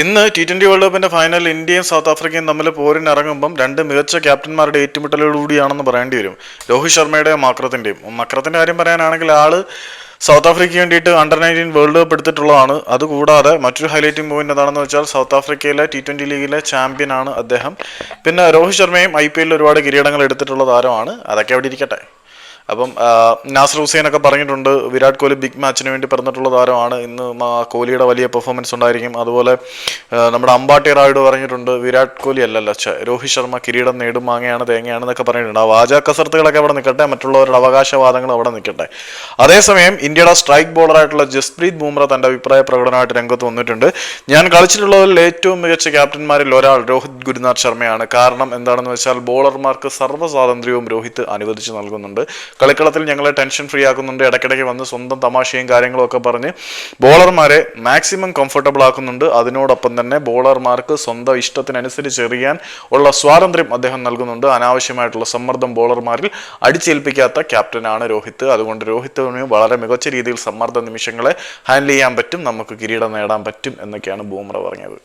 ഇന്ന് T twenty world കപ്പിന്റെ final ഇന്ത്യയും സൗത്ത് ആഫ്രിക്കയും തമ്മിൽ പോരിനിറങ്ങുമ്പം രണ്ട് മികച്ച ക്യാപ്റ്റന്മാരുടെ ഏറ്റുമുട്ടലോടുകൂടിയാണെന്ന് പറയേണ്ടി വരും. രോഹിത് ശർമ്മയുടെയും മക്രത്തിന്റെയും. മക്രത്തിന്റെ കാര്യം പറയാനാണെങ്കിൽ ആൾ സൗത്ത് ആഫ്രിക്കയ്ക്ക് വേണ്ടിയിട്ട് അണ്ടർ നയന്റീൻ വേൾഡ് കപ്പ് എടുത്തിട്ടുള്ളതാണ്. അതുകൂടാതെ മറ്റൊരു ഹൈലൈറ്റിംഗ് പോയിന്റ് എന്താണെന്ന് വെച്ചാൽ സൗത്ത് ആഫ്രിക്കയിലെ ടി ട്വന്റി ലീഗിലെ ചാമ്പ്യനാണ് അദ്ദേഹം. പിന്നെ രോഹിത് ശർമ്മയും ഐ പി എല്ലിൽ ഒരുപാട് കിരീടങ്ങൾ എടുത്തിട്ടുള്ള താരമാണ്. അതൊക്കെ അവിടെ ഇരിക്കട്ടെ. അപ്പം നാസർ ഹുസൈൻ ഒക്കെ പറഞ്ഞിട്ടുണ്ട് വിരാട് കോഹ്ലി ബിഗ് മാച്ചിന് വേണ്ടി പറഞ്ഞിട്ടുള്ള താരമാണ്. ഇന്ന് കോഹ്ലിയുടെ വലിയ പെർഫോമൻസ് ഉണ്ടായിരിക്കും. അതുപോലെ നമ്മുടെ അമ്പാട്ടി റായിഡ് പറഞ്ഞിട്ടുണ്ട് വിരാട് കോഹ്ലി അല്ലല്ല രോഹിത് ശർമ്മ കിരീടം നേടും മാങ്ങയാണ് തേങ്ങയാണ് എന്നൊക്കെ പറഞ്ഞിട്ടുണ്ട്. ആ വാചക കസർത്തുകളൊക്കെ അവിടെ നിൽക്കട്ടെ മറ്റുള്ളവരുടെ അവകാശവാദങ്ങൾ അവിടെ നിൽക്കട്ടെ. അതേസമയം ഇന്ത്യയുടെ സ്ട്രൈക്ക് ബോളറായിട്ടുള്ള ജസ്പ്രീത് ബൂമ്ര തന്റെ അഭിപ്രായ പ്രകടനമായിട്ട് രംഗത്ത് വന്നിട്ടുണ്ട്. ഞാൻ കളിച്ചിട്ടുള്ളതിൽ ഏറ്റവും മികച്ച ക്യാപ്റ്റന്മാരിൽ ഒരാൾ രോഹിത് ഗുരുനാഥ് ശർമ്മയാണ്. കാരണം എന്താണെന്ന് വെച്ചാൽ ബോളർമാർക്ക് സർവ സ്വാതന്ത്ര്യവും രോഹിത് അനുവദിച്ച് നൽകുന്നുണ്ട്. കളിക്കളത്തിൽ ഞങ്ങളെ ടെൻഷൻ ഫ്രീ ആക്കുന്നുണ്ട്. ഇടയ്ക്കിടയ്ക്ക് വന്ന് സ്വന്തം തമാശയും കാര്യങ്ങളും ഒക്കെ പറഞ്ഞ് ബോളർമാരെ മാക്സിമം കംഫർട്ടബിൾ ആക്കുന്നുണ്ട്. അതിനോടൊപ്പം തന്നെ ബോളർമാർക്ക് സ്വന്തം ഇഷ്ടത്തിനനുസരിച്ച് എറിയാൻ ഉള്ള സ്വാതന്ത്ര്യം അദ്ദേഹം നൽകുന്നുണ്ട്. അനാവശ്യമായിട്ടുള്ള സമ്മർദ്ദം ബോളർമാരിൽ അടിച്ചേൽപ്പിക്കാത്ത ക്യാപ്റ്റനാണ് രോഹിത്. അതുകൊണ്ട് രോഹിത്തിന് വളരെ മികച്ച രീതിയിൽ സമ്മർദ്ദ നിമിഷങ്ങളെ ഹാൻഡിൽ ചെയ്യാൻ പറ്റും. നമുക്ക് കിരീടം നേടാൻ പറ്റും എന്നൊക്കെയാണ് ബൂമ്ര പറഞ്ഞത്.